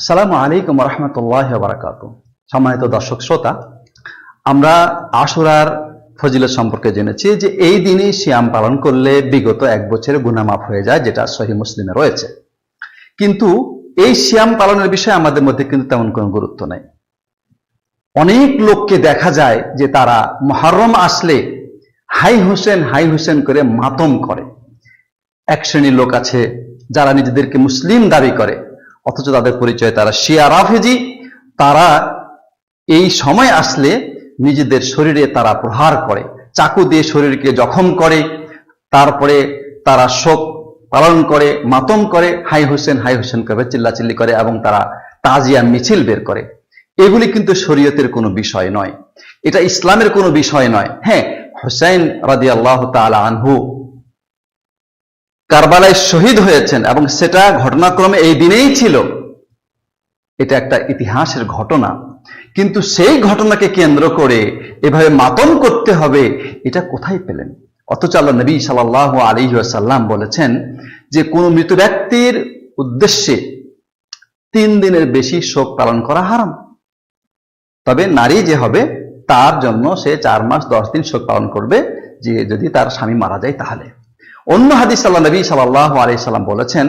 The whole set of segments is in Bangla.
আসসালামু আলাইকুম রহমতুল্লাহ বারাকাত সম্মানিত দর্শক শ্রোতা, আমরা আশুরার ফজিলত সম্পর্কে জেনেছি যে এই দিনই সিয়াম পালন করলে বিগত এক বছরের গুনামাফ হয়ে যায়, যেটা সহি মুসলিমে রয়েছে। কিন্তু এই সিয়াম পালনের বিষয়ে আমাদের মধ্যে কিন্তু তেমন কোনো গুরুত্ব নেই। অনেক লোককে দেখা যায় যে তারা মহরম আসলে হাই হোসেন হাই হোসেন করে মাতম করে। এক শ্রেণির লোক আছে যারা নিজেদেরকে মুসলিম দাবি করে। অথচ তাদের পরিচয় তারা শিয়া রাফেজি। তারা এই সময় আসলে নিজেদের শরীরে তারা প্রহার করে, চাকু দিয়ে শরীরকে জখম করে, তারপরে তারা শোক পালন করে, মাতম করে, হাই হোসেন হাই হোসেন করে চিল্লাচিল্লি করে এবং তারা তাজিয়া মিছিল বের করে। এগুলি কিন্তু শরীয়তের কোনো বিষয় নয়। এটা ইসলামের কোনো বিষয় নয়। হ্যাঁ হোসেন রাদি আল্লাহ তালা আনহু কারবালায় শহীদ হয়েছেন এবং সেটা ঘটনাক্রমে এই দিনেই ছিল। এটা একটা ইতিহাসের ঘটনা। কিন্তু সেই ঘটনাকে কেন্দ্র করে এভাবে মাতম করতে হবে, এটা কোথায় পেলেন? অথচ আল্লাহ নবী সাল্লাহ আলী সাল্লাম বলেছেন যে, কোন মৃত ব্যক্তির উদ্দেশ্যে তিন দিনের বেশি শোক পালন করা হারাম। তবে নারী যে হবে, তার জন্য সে চার মাস দশ দিন শোক পালন করবে, যে যদি তার স্বামী মারা যায় তাহলে। অন্য হাদিস আল্লাহ নবী সাল্লাহ আলি সাল্লাম বলেছেন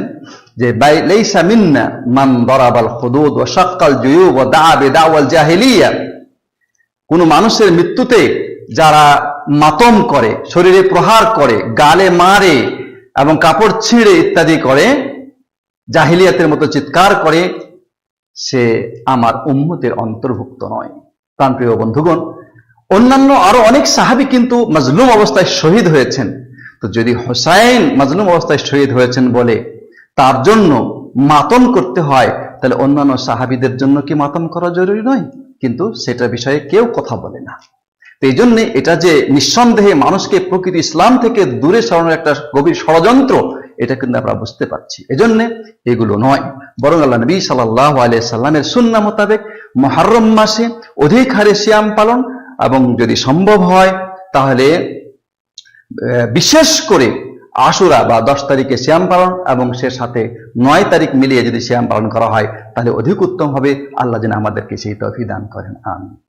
যে লাইসা মিন্না মান দরাবাল খুদুদ ও শাক্কাল জুয়ুব ও দা বেদাওয়াল জাহেলিয়া। কোন মানুষের মৃত্যুতে যারা মাতম করে, শরীরে প্রহার করে, গালে মারে এবং কাপড় ছিঁড়ে ইত্যাদি করে, জাহিলিয়াতের মতো চিৎকার করে, সে আমার উম্মতের অন্তর্ভুক্ত নয়। প্রাণপ্রিয় বন্ধুগণ, অন্যান্য আরও অনেক সাহাবি কিন্তু মজলুম অবস্থায় শহীদ হয়েছেন। তো যদি হোসাইন মাজলুম অবস্থায় শহীদ হয়েছেন বলে তার জন্য মাতম করতে হয়, তাহলে অন্যান্য সাহাবিদের জন্য কি মাতম করা জরুরি নয়? কিন্তু সেটা বিষয়ে কেউ কথা বলে না। এই জন্য এটা যে নিঃসন্দেহে মানুষকে প্রকৃত ইসলাম থেকে দূরে সরানোর একটা গভীর ষড়যন্ত্র, এটা কিন্তু আমরা বুঝতে পারছি। এজন্য এগুলো নয়। বরং আল্লাহ নবী সাল্লাহ আলিয়া সাল্লামের সুন্না মোতাবেক মহারম মাসে অধিক হারে সিয়াম পালন, এবং যদি সম্ভব হয়, তাহলে বিশেষ করে আশুরা বা দশ তারিখে শ্যাম পালন এবং সে সাথে নয় তারিখ মিলিয়ে যদি শ্যাম পালন করা হয়, তাহলে অধিক উত্তম হবে। আল্লাহ যেন আমাদেরকে সেই তফি দান করেন। আমি